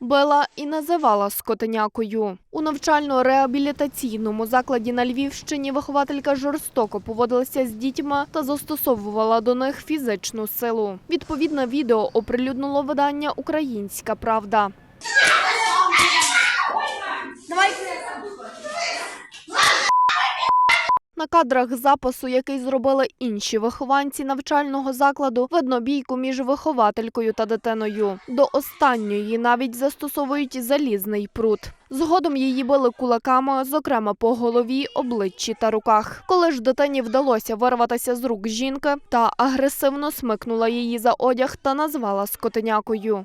била і називала скотинякою. У навчально-реабілітаційному закладі на Львівщині вихователька жорстоко поводилася з дітьми та застосовувала до них фізичну силу. Відповідне відео оприлюднило видання Українська Правда. На кадрах запису, який зробили інші вихованці навчального закладу, видно бійку між вихователькою та дитиною. До останньої навіть застосовують залізний прут. Згодом її били кулаками, зокрема по голові, обличчі та руках. Коли ж дитині вдалося вирватися з рук жінки, та агресивно смикнула її за одяг та назвала скотинякою.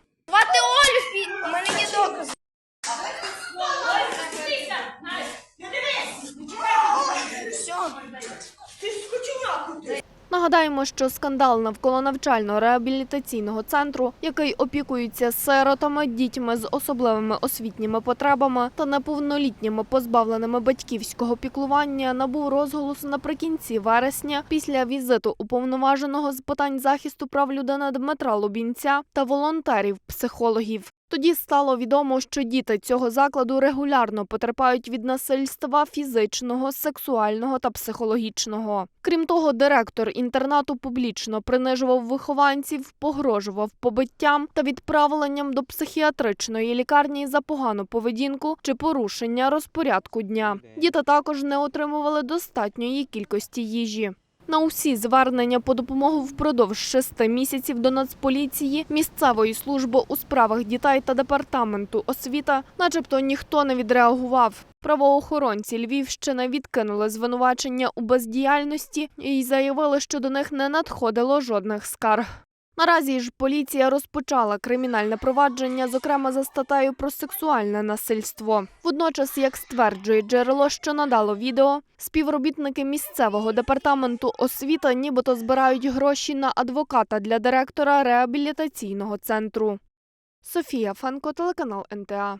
Нагадаємо, що скандал навколо навчально-реабілітаційного центру, який опікується сиротами, дітьми з особливими освітніми потребами та неповнолітніми позбавленими батьківського піклування, набув розголосу наприкінці вересня після візиту уповноваженого з питань захисту прав людини Дмитра Лубінця та волонтерів-психологів. Тоді стало відомо, що діти цього закладу регулярно потерпають від насильства фізичного, сексуального та психологічного. Крім того, директор інтернату публічно принижував вихованців, погрожував побиттям та відправленням до психіатричної лікарні за погану поведінку чи порушення розпорядку дня. Діти також не отримували достатньої кількості їжі. На усі звернення по допомогу впродовж шести місяців до Нацполіції, місцевої служби у справах дітей та департаменту освіта, начебто ніхто не відреагував. Правоохоронці Львівщини відкинули звинувачення у бездіяльності і заявили, що до них не надходило жодних скарг. Наразі ж поліція розпочала кримінальне провадження, зокрема за статтею про сексуальне насильство. Водночас, як стверджує джерело, що надало відео, співробітники місцевого департаменту освіти нібито збирають гроші на адвоката для директора реабілітаційного центру. Софія Фанко, телеканал НТА.